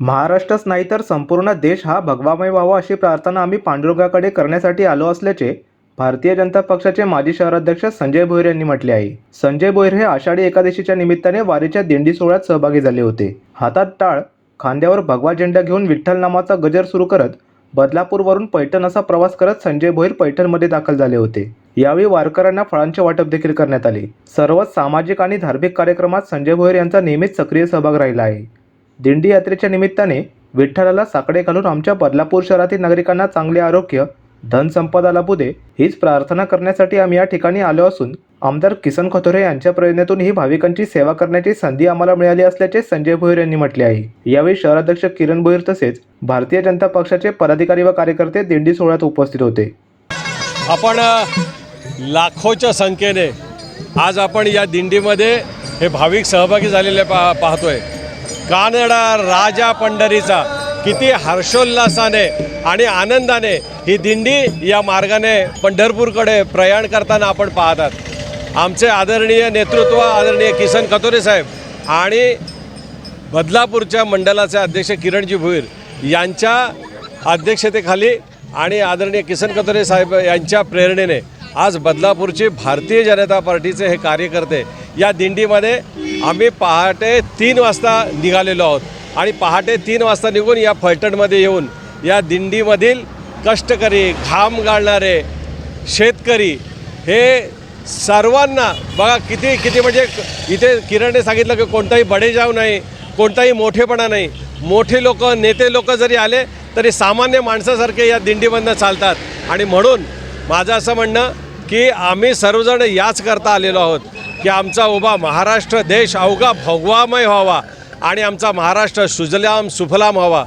महाराष्ट्रच नाही तर संपूर्ण देश हा भगवामय व्हावा अशी प्रार्थना आम्ही पांडुरंगाकडे करण्यासाठी आलो असल्याचे भारतीय जनता पक्षाचे माजी शहराध्यक्ष संजय भोईर यांनी म्हटले आहे. संजय भोईर हे आषाढी एकादशीच्या निमित्ताने वारीच्या दिंडी सोहळ्यात सहभागी झाले होते. हातात टाळ खांद्यावर भगवा झेंडा घेऊन विठ्ठल नामाचा गजर सुरू करत बदलापूरवरून पैठण असा प्रवास करत संजय भोईर पैठणमध्ये दाखल झाले होते. यावेळी वारकऱ्यांना फळांचे वाटप देखील करण्यात आले. सर्वच सामाजिक आणि धार्मिक कार्यक्रमात संजय भोईर यांचा नेहमीच सक्रिय सहभाग राहिला आहे. दिंडी यात्रेच्या निमित्ताने विठ्ठलाला साकडे घालून आमच्या बदलापूर शहरातील नागरिकांना चांगले आरोग्य धनसंपदा लाभू दे हीच प्रार्थना करण्यासाठी आम्ही या ठिकाणी आलो असून आमदार किसन खोतोरे यांच्या प्रेरणेतून ही भाविकांची सेवा करण्याची संधी आम्हाला मिळाली असल्याचे संजय भोईर यांनी म्हटले आहे. यावेळी शहराध्यक्ष किरण भोईर तसेच भारतीय जनता पक्षाचे पदाधिकारी व कार्यकर्ते दिंडी सोहळ्यात उपस्थित होते. आपण लाखोच्या संख्येने आज आपण या दिंडीमध्ये हे भाविक सहभागी झालेले पा पाहतोय. कानडा राजा पंढरीचा. किती हर्षोल्लासाने आणि आनंदाने ही दिंडी या मार्गाने पंढरपूरकडे प्रयाण करताना आपण पाहतात. आमचे आदरणीय नेतृत्व आदरणीय किसन कतोरे साहेब आणि बदलापूरच्या मंडलाचे अध्यक्ष किरणजी भोईर यांच्या अध्यक्षतेखाली आणि आदरणीय किसन कतोरे साहेब यांच्या प्रेरणेने आज बदलापूरची भारतीय जनता पार्टीचे हे कार्यकर्ते या दिंडीमध्ये आम्ही पहाटे तीन वाजता निघालेलो आहोत. आणि पहाटे तीन वाजता निघून या फलटणमध्ये येऊन या दिंडीमधील कष्टकरी घाम गाळणारे शेतकरी हे सर्वांना बघा किती किती म्हणजे इथे किरणने सांगितलं की कोणताही बडेजाव नाही कोणताही मोठेपणा नाही. मोठे लोक नेते लोक जरी आले तरी सामान्य माणसासारखे या दिंडीमधनं चालतात. आणि म्हणून माझं असं म्हणणं की आम्ही सर्वजण याच करता आलेलो आहोत. की आमचा उभा महाराष्ट्र देश अवघा भगवामय व्हावा आणि आमचा महाराष्ट्र सुजलाम सुफलाम व्हावा.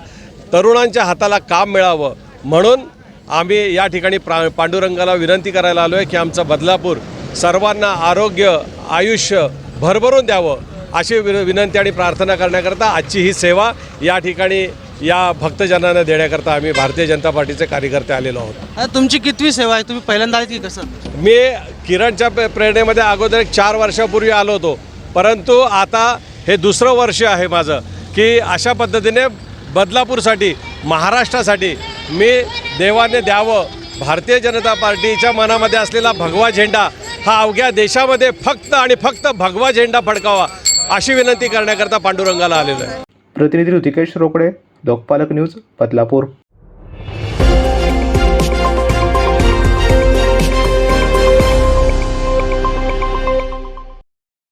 तरुणांच्या हाताला काम मिळावं. म्हणून आम्ही या ठिकाणी प्रा पांडुरंगाला विनंती करायला आलो आहे की आमचं बदलापूर सर्वांना आरोग्य आयुष्य भरभरून द्यावं अशी विन विनंती आणि प्रार्थना करण्याकरता आजची ही सेवा या ठिकाणी या भक्तजनांना देण्याकरता आम्ही भारतीय जनता पार्टीचे कार्यकर्ते आलेलो आहोत. तुमची कितवी सेवा आहे? तुम्ही पहिल्यांदा आली की कसं? मी किरणच्या प्रे- प्रेरणेमध्ये अगोदर एक चार वर्षापूर्वी आलो होतो. परंतु आता हे दुसरं वर्ष आहे माझं की अशा पद्धतीने बदलापूरसाठी महाराष्ट्रासाठी मी देवाने द्यावं भारतीय जनता पार्टीच्या मनामध्ये असलेला भगवा झेंडा हा अवघ्या देशामध्ये फक्त आणि फक्त भगवा झेंडा फडकावा अशी विनंती करण्याकरता पांडुरंगाला आलेलं आहे. प्रतिनिधी ऋतिकेश रोकडे लोकपालक न्यूज बदलापूर.